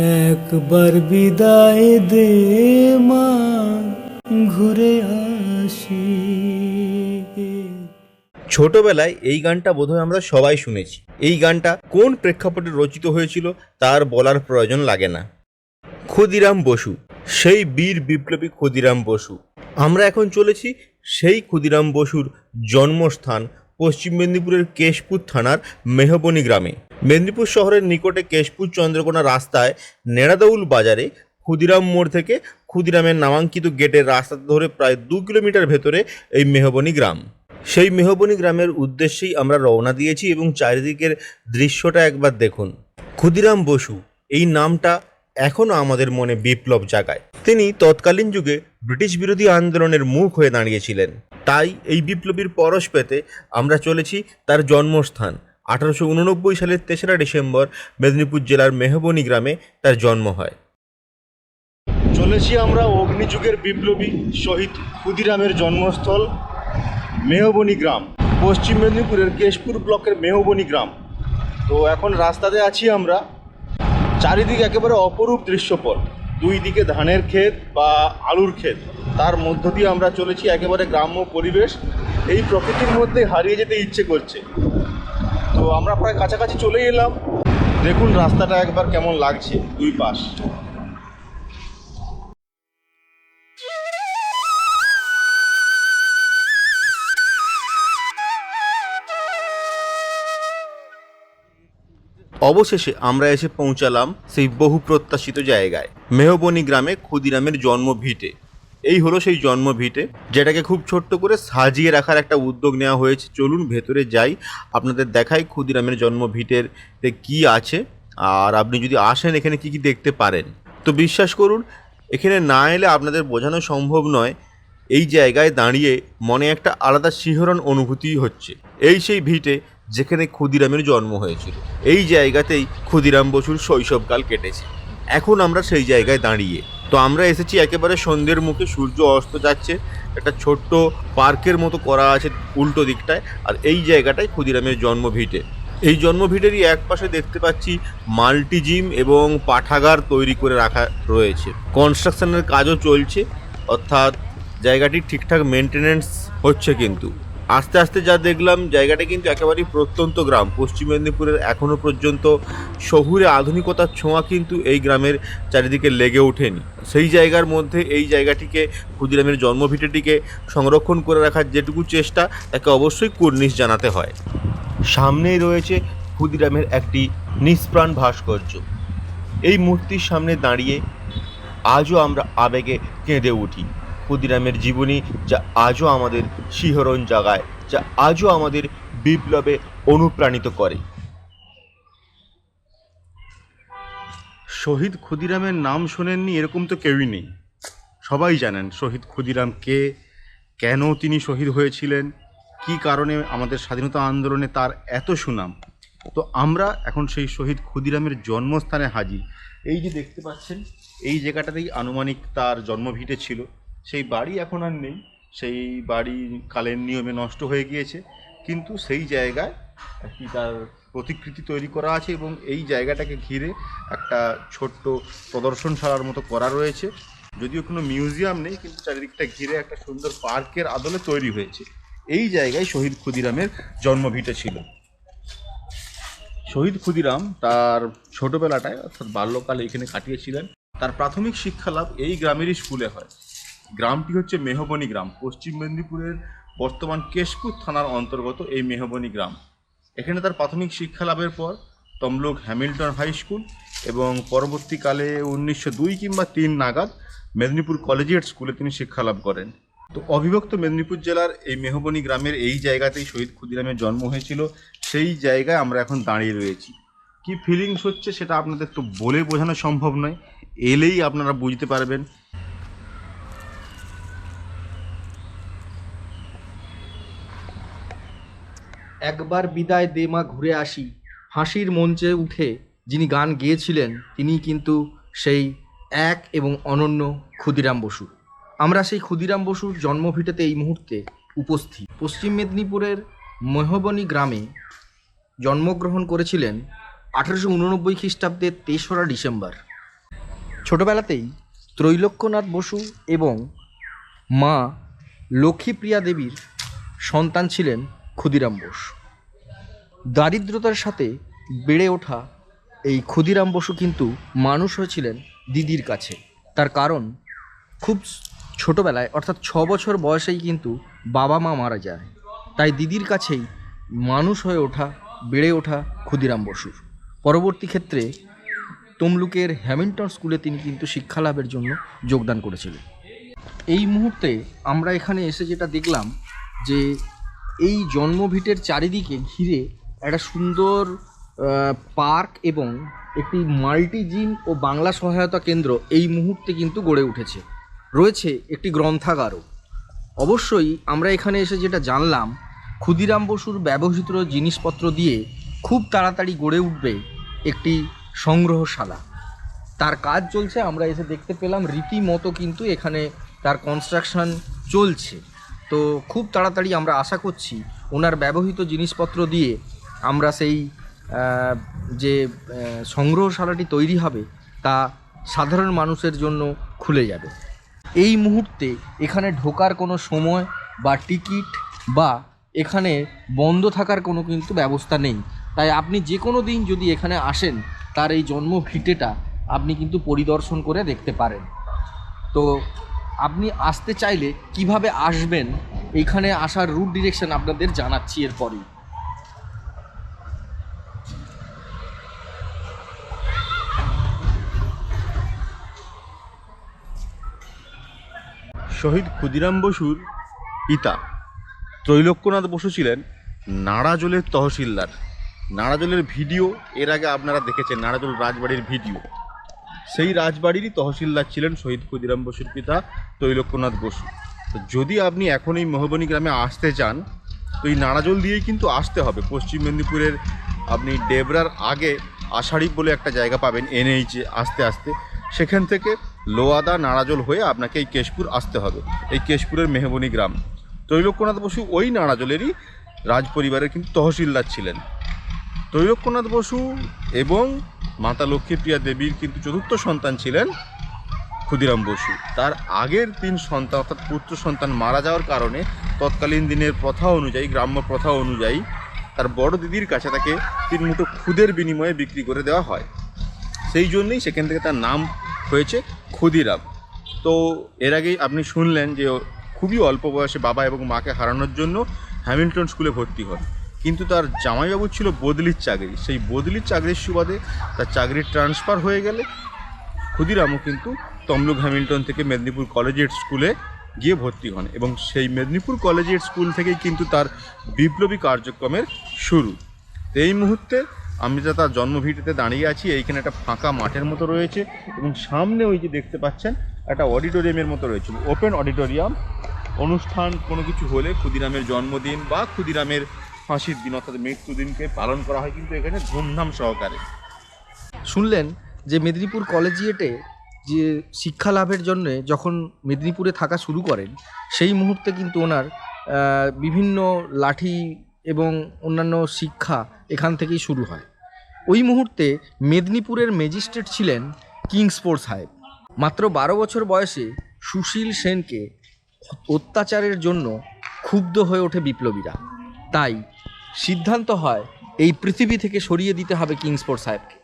একবার বিদায় দে মা, ঘুরে আসি। ছোটবেলায় এই গানটা বোধহয় আমরা সবাই শুনেছি। এই গানটা কোন প্রেক্ষাপটে রচিত হয়েছিল তার বলার প্রয়োজন লাগে না। ক্ষুদিরাম বসু, সেই বীর বিপ্লবী ক্ষুদিরাম বসু। আমরা এখন চলেছি সেই ক্ষুদিরাম বসুর জন্মস্থান পশ্চিম মেদিনীপুরের কেশপুর থানার মেহবনী গ্রামে। মেদিনীপুর শহরের নিকটে কেশপুর চন্দ্রকোনা রাস্তায় নেড়াদৌল বাজারে ক্ষুদিরাম মোড় থেকে ক্ষুদিরামের নামাঙ্কিত গেটের রাস্তা ধরে প্রায় দু কিলোমিটার ভেতরে এই মেহবনী গ্রাম। সেই মেহবনী গ্রামের উদ্দেশ্যেই আমরা রওনা দিয়েছি এবং চারিদিকের দৃশ্যটা একবার দেখুন। ক্ষুদিরাম বসু, এই নামটা এখনও আমাদের মনে বিপ্লব জাগায়। তিনি তৎকালীন যুগে ব্রিটিশ বিরোধী আন্দোলনের মুখ হয়ে দাঁড়িয়েছিলেন। তাই এই বিপ্লবীর পরশ পেতে আমরা চলেছি তার জন্মস্থান আঠারোশো উননব্বই সালের তেসরা ডিসেম্বর মেদিনীপুর জেলার মেহবনী গ্রামে তার জন্ম হয়। চলেছি আমরা অগ্নিযুগের বিপ্লবী শহীদ ক্ষুদিরামের জন্মস্থল মেহবনী গ্রাম। পশ্চিম মেদিনীপুরের কেশপুর ব্লকের মেহবনী গ্রাম। তো এখন রাস্তাতে আছি আমরা। চারিদিকে একেবারে অপরূপ দৃশ্যপট। দুই দিকে ধানের ক্ষেত বা আলুর ক্ষেত। তার মধ্য দিয়ে আমরা চলেছি একেবারে গ্রাম্য পরিবেশ। এই প্রকৃতির মধ্যে হারিয়ে যেতে ইচ্ছে করছে। তো আমরা প্রায় কাছাকাছি চলে এলাম। দেখুন রাস্তাটা একবার কেমন লাগছে দুই পাশ। অবশেষে আমরা এসে পৌঁছালাম সেই বহু প্রত্যাশিত জায়গায়, মেহবনী গ্রামে ক্ষুদিরামের জন্ম ভিটে এই হলো সেই জন্ম ভিটে, যেটাকে খুব ছোট্ট করে সাজিয়ে রাখার একটা উদ্যোগ নেওয়া হয়েছে। চলুন ভেতরে যাই, আপনাদের দেখাই ক্ষুদিরামের জন্ম ভিটের কি আছে, আর আপনি যদি আসেন এখানে কি কি দেখতে পারেন। তো বিশ্বাস করুন, এখানে না এলে আপনাদের বোঝানো সম্ভব নয়, এই জায়গায় দাঁড়িয়ে মনে একটা আলাদা শিহরণ অনুভূতি হচ্ছে। এই সেই ভিটে যেখানে ক্ষুদিরামের জন্ম হয়েছিল, এই জায়গাতেই ক্ষুদিরাম বসুর শৈশবকাল কেটেছে। এখন আমরা সেই জায়গায় দাঁড়িয়ে তো আমরা এসেছি একেবারে সন্ধ্যের মুখে, সূর্য অস্ত যাচ্ছে, একটা ছোট্ট পার্কের মতো করা আছে উল্টো দিকটায়, আর এই জায়গাটাই ক্ষুদিরামের জন্ম ভিটে এই জন্ম ভিটেরই এক পাশে দেখতে পাচ্ছি মাল্টি জিম এবং পাঠাগার তৈরি করে রাখা রয়েছে। কনস্ট্রাকশনের কাজও চলছে, অর্থাৎ জায়গাটি ঠিকঠাক মেনটেনেন্স হচ্ছে কিন্তু। আস্তে আস্তে যা দেখলাম, জায়গাটা কিন্তু একেবারেই প্রত্যন্ত গ্রাম। পশ্চিম মেদিনীপুরের এখনও পর্যন্ত শহুরে আধুনিকতার ছোঁয়া কিন্তু এই গ্রামের চারিদিকে লেগে ওঠেনি। সেই জায়গার মধ্যে এই জায়গাটিকে, ক্ষুদিরামের জন্মভিটেটিকে সংরক্ষণ করে রাখার যেটুকু চেষ্টা, তাকে অবশ্যই কুর্নিশ জানাতে হয়। সামনেই রয়েছে ক্ষুদিরামের একটি নিষ্প্রাণ ভাস্কর্য। এই মূর্তির সামনে দাঁড়িয়ে আজও আমরা আবেগে কেঁদে উঠি। ক্ষুদিরামের জীবনী যা আজও আমাদের শিহরণ জাগায়, যা আজও আমাদের বিপ্লবে অনুপ্রাণিত করে। শহীদ ক্ষুদিরামের নাম শোনেননি এরকম তো কেউই নেই। সবাই জানেন শহীদ ক্ষুদিরাম কে, কেন তিনি শহীদ হয়েছিলেন, কি কারণে আমাদের স্বাধীনতা আন্দোলনে তার এত সুনাম। তো আমরা এখন সেই শহীদ ক্ষুদিরামের জন্মস্থানে হাজির। এই যে দেখতে পাচ্ছেন, এই জায়গাটাতেই আনুমানিক তার জন্মভিটে ছিল সেই বাড়ি এখন আর নেই। সেই বাড়ি কালের নিয়মে নষ্ট হয়ে গিয়েছে। কিন্তু সেই জায়গায় একটি তার প্রতিকৃতি তৈরি করা আছে এবং এই জায়গাটাকে ঘিরে একটা ছোট্ট প্রদর্শনশালার মতো করা রয়েছে। যদিও কোনো মিউজিয়াম নেই, কিন্তু চারিদিকটা ঘিরে একটা সুন্দর পার্কের আদলে তৈরি হয়েছে। এই জায়গায় শহীদ ক্ষুদিরামের জন্মভিটে ছিল। শহীদ ক্ষুদিরাম তার ছোটবেলাটায় অর্থাৎ বাল্যকালে এখানে কাটিয়েছিলেন। তার প্রাথমিক শিক্ষা লাভ এই গ্রামেরই স্কুলে হয়। গ্রামটি হচ্ছে মেহবনী গ্রাম। পশ্চিম মেদিনীপুরের বর্তমান কেশপুর থানার অন্তর্গত এই মেহবনী গ্রাম। এখানে তার প্রাথমিক শিক্ষা লাভের পর তমলুক হ্যামিল্টন হাই স্কুল এবং পরবর্তীকালে উনিশশো দুই কিংবা তিন নাগাদ মেদিনীপুর কলেজিয়েট স্কুলে তিনি শিক্ষা লাভ করেন। তো অবিভক্ত মেদিনীপুর জেলার এই মেহবনী গ্রামের এই জায়গাতেই শহীদ ক্ষুদিরামের জন্ম হয়েছিল। সেই জায়গায় আমরা এখন দাঁড়িয়ে রয়েছি। কি ফিলিংস হচ্ছে সেটা আপনাদের তো বলে বোঝানো সম্ভব নয়। এলেই আপনারা বুঝতে পারবেন। একবার বিদায় দে মা ঘুরে আসি। হাসির মঞ্চে উঠে যিনি গান গেয়েছিলেন, তিনি কিন্তু সেই এক এবং অনন্য ক্ষুদিরাম বসু। আমরা সেই ক্ষুদিরাম বসুর জন্মভিটেতে এই মুহূর্তে উপস্থিত। পশ্চিম মেদিনীপুরের মহবনী গ্রামে জন্মগ্রহণ করেছিলেন আঠারোশো উননব্বই খ্রিস্টাব্দের তেসরা ডিসেম্বর। ছোটবেলাতেই ত্রৈলোক্যনাথ বসু এবং মা লক্ষ্মীপ্রিয়া দেবীর সন্তান ছিলেন ক্ষুদিরাম বোস। দারিদ্রতার সাথে বেড়ে ওঠা এই ক্ষুদিরাম বসু কিন্তু মানুষ হয়েছিলেন দিদির কাছে। তার কারণ খুব ছোটোবেলায়, অর্থাৎ ছ বছর বয়সেই কিন্তু বাবা মা মারা যায়। তাই দিদির কাছেই মানুষ হয়ে ওঠা, বেড়ে ওঠা ক্ষুদিরাম বসুর। পরবর্তী ক্ষেত্রে তমলুকের হ্যামিল্টন স্কুলে তিনি কিন্তু শিক্ষালাভের জন্য যোগদান করেছিলেন। এই মুহূর্তে আমরা এখানে এসে যেটা দেখলাম যে এই জন্মভিটের চারিদিকে ঘিরে একটা সুন্দর পার্ক এবং একটি মাল্টি জিম ও বাংলা সহায়তা কেন্দ্র এই মুহূর্তে কিন্তু গড়ে উঠেছে। রয়েছে একটি গ্রন্থাগারও। অবশ্যই আমরা এখানে এসে যেটা জানলাম, ক্ষুদিরাম বসুর ব্যবহৃত জিনিসপত্র দিয়ে খুব তাড়াতাড়ি গড়ে উঠবে একটি সংগ্রহশালা। তার কাজ চলছে, আমরা এসে দেখতে পেলাম, রীতিমতো কিন্তু এখানে তার কনস্ট্রাকশন চলছে। তো খুব তাড়াতাড়ি আমরা আশা করছি ওনার ব্যবহৃত জিনিসপত্র দিয়ে আমরা সেই যে সংগ্রহশালাটি তৈরি হবে তা সাধারণ মানুষের জন্য খুলে যাবে। এই মুহূর্তে এখানে ঢোকার কোনো সময় বা টিকিট বা এখানে বন্ধ থাকার কোনো কিন্তু ব্যবস্থা নেই। তাই আপনি যে কোনো দিন যদি এখানে আসেন, তার এই জন্ম ভিটেটা আপনি কিন্তু পরিদর্শন করে দেখতে পারেন। তো আপনি আসতে চাইলে কীভাবে আসবেন? এইখানে আসার রুট ডিরেকশন আপনাদের জানাচ্ছি এরপরেই। শহীদ ক্ষুদিরাম বসুর পিতা ত্রৈলোক্যনাথ বসু ছিলেন নাড়াজলের তহসিলদার। নাড়াজলের ভিডিও এর আগে আপনারা দেখেছেন, নাড়াজল রাজবাড়ির ভিডিও। সেই রাজবাড়িরই তহসিলদার ছিলেন শহীদ ক্ষুদিরাম বসুর পিতা ত্রৈলোক্যনাথ বসু। তো যদি আপনি এখন এই মহবনী গ্রামে আসতে চান, তো এই নাড়াজল দিয়েই কিন্তু আসতে হবে। পশ্চিম মেদিনীপুরের আপনি ডেবরার আগে আষাঢ়ি বলে একটা জায়গা পাবেন, এনএইচে আসতে আসতে। সেখান থেকে লোয়াদা নাড়াজল হয়ে আপনাকে এই কেশপুর আসতে হবে, এই কেশপুরের মেহবনী গ্রাম। ত্রৈলোক্যনাথ বসু ওই নাড়াজলেরই রাজ পরিবারের কিন্তু তহসিলদার ছিলেন। ত্রৈলোক্যনাথ বসু এবং মাতা লক্ষ্মীপ্রিয়া দেবীর কিন্তু চতুর্থ সন্তান ছিলেন ক্ষুদিরাম বসু। তার আগের তিন সন্তান অর্থাৎ পুত্র সন্তান মারা যাওয়ার কারণে তৎকালীন দিনের প্রথা অনুযায়ী, গ্রাম্য প্রথা অনুযায়ী তার বড় দিদির কাছে তাকে তিন মুঠো খুদের বিনিময়ে বিক্রি করে দেওয়া হয়। সেই জন্যই সেখান থেকে তার নাম হয়েছে ক্ষুদিরাম। তো এর আগেই আপনি শুনলেন যে খুবই অল্প বয়সে বাবা এবং মাকে হারানোর জন্য হ্যামিল্টন স্কুলে ভর্তি হন। কিন্তু তার জামাইবাবু ছিল বদলির চাকরি। সেই বদলির চাকরির সুবাদে তার চাকরির ট্রান্সফার হয়ে গেলে ক্ষুদিরামও কিন্তু তমলুক হ্যামিল্টন থেকে মেদিনীপুর কলেজের স্কুলে গিয়ে ভর্তি হন এবং সেই মেদিনীপুর কলেজের স্কুল থেকেই কিন্তু তার বিপ্লবী কার্যক্রমের শুরু। এই মুহূর্তে আমি যা তার জন্মভিটিতে দাঁড়িয়ে আছি, এইখানে একটা ফাঁকা মাঠের মতো রয়েছে এবং সামনে ওই যে দেখতে পাচ্ছেন, একটা অডিটোরিয়ামের মতো রয়েছে। ওপেন অডিটোরিয়াম অনুষ্ঠান কোনো কিছু হলে ক্ষুদিরামের জন্মদিন বা ক্ষুদিরামের ফাঁসির দিন অর্থাৎ মৃত্যুদিনকে পালন করা হয় কিন্তু এখানে ধুমধাম সহকারে। শুনলেন যে মেদিনীপুর কলেজিয়েটে যে শিক্ষা লাভের জন্য যখন মেদিনীপুরে থাকা শুরু করেন, সেই মুহূর্তে কিন্তু ওনার বিভিন্ন লাঠি এবং অন্যান্য শিক্ষা এখান থেকেই শুরু হয়। ওই মুহূর্তে মেদিনীপুরের ম্যাজিস্ট্রেট ছিলেন কিংসপোর সাহেব মাত্র বারো বছর বয়সে সুশীল সেনকে অত্যাচারের জন্য ক্ষুব্ধ হয়ে ওঠে বিপ্লবীরা। তাই সিদ্ধান্ত হয়, এই পৃথিবী থেকে সরিয়ে দিতে হবে কিংসপোর সাহেবকে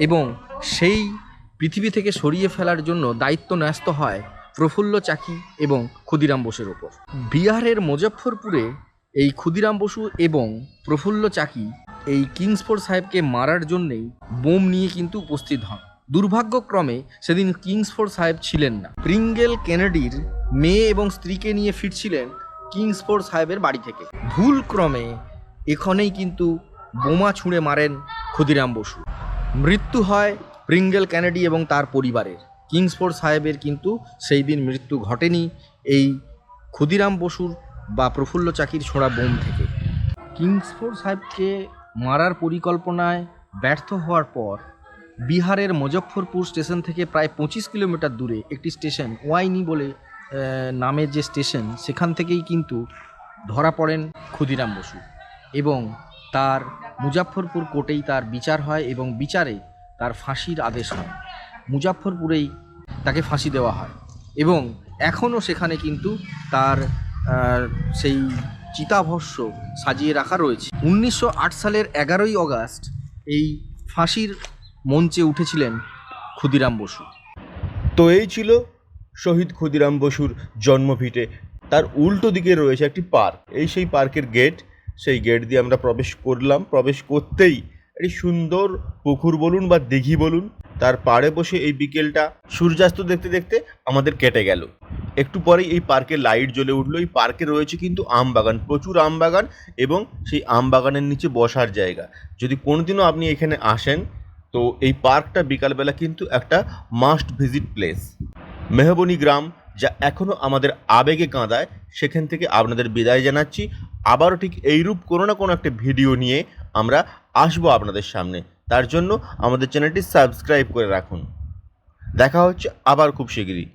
এবং সেই পৃথিবী থেকে সরিয়ে ফেলার জন্য দায়িত্ব ন্যস্ত হয় প্রফুল্ল চাকি এবং ক্ষুদিরাম বসুর ওপর। বিহারের মুজফ্ফরপুরে এই ক্ষুদিরাম বসু এবং প্রফুল্ল চাকি এই কিংসফোর সাহেবকে মারার জন্যেই বোম নিয়ে কিন্তু উপস্থিত হন। দুর্ভাগ্যক্রমে সেদিন কিংসফোর সাহেব ছিলেন না। প্রিঙ্গেল কেনেডির মেয়ে এবং স্ত্রীকে নিয়ে ফিরছিলেন কিংসফোর সাহেবের বাড়ি থেকে। ভুলক্রমে এখানেই কিন্তু বোমা ছুঁড়ে মারেন ক্ষুদিরাম বসু। মৃত্যু হয় প্রিঙ্গেল ক্যানেডি এবং তার পরিবারের। কিংসফোর্ড সাহেবের কিন্তু সেই দিন মৃত্যু ঘটেনি এই ক্ষুদিরাম বসুর বা প্রফুল্ল চাকির ছোঁড়া বোম থেকে। কিংসফোর্ড সাহেবকে মারার পরিকল্পনায় ব্যর্থ হওয়ার পর বিহারের মুজফ্ফরপুর স্টেশন থেকে প্রায় পঁচিশ কিলোমিটার দূরে একটি স্টেশন, ওয়াইনি বলে নামের যে স্টেশন, সেখান থেকেই কিন্তু ধরা পড়েন ক্ষুদিরাম বসু। এবং তার মুজাফরপুর কোর্টেই তার বিচার হয় এবং বিচারে তার ফাঁসির আদেশ হয়। মুজাফরপুরেই তাকে ফাঁসি দেওয়া হয় এবং এখনও সেখানে কিন্তু তার সেই চিতাভস্য সাজিয়ে রাখা রয়েছে। উনিশশো আট সালের এগারোই অগাস্ট এই ফাঁসির মঞ্চে উঠেছিলেন ক্ষুদিরাম বসু। তো এই ছিল শহীদ ক্ষুদিরাম বসুর জন্মভিটে। তার উল্টো দিকে রয়েছে একটি পার্ক। এই সেই পার্কের গেট সেই গেট দিয়ে আমরা প্রবেশ করলাম। প্রবেশ করতেই একটি সুন্দর পুকুর বলুন বা দিঘি বলুন, তার পাড়ে বসে এই বিকেলটা সূর্যাস্ত দেখতে দেখতে আমাদের কেটে গেল। একটু পরেই এই পার্কে লাইট জ্বলে উঠল। এই পার্কে রয়েছে কিন্তু আম বাগান, প্রচুর আম বাগান এবং সেই আম বাগানের নিচে বসার জায়গা। যদি কোনোদিনও আপনি এখানে আসেন, তো এই পার্কটা বিকালবেলা কিন্তু একটা মাস্ট ভিজিট প্লেস মেহবনি গ্রাম, যা এখনও আমাদের আবেগে কাঁদায়, সেখান থেকে আপনাদের বিদায় জানাচ্ছি। আবারও ঠিক এইরূপ কোনো না কোনো একটা ভিডিও নিয়ে আমরা আসব আপনাদের সামনে। তার জন্য আমাদের চ্যানেলটি সাবস্ক্রাইব করে রাখুন। দেখা হচ্ছে আবার খুব শিগগিরই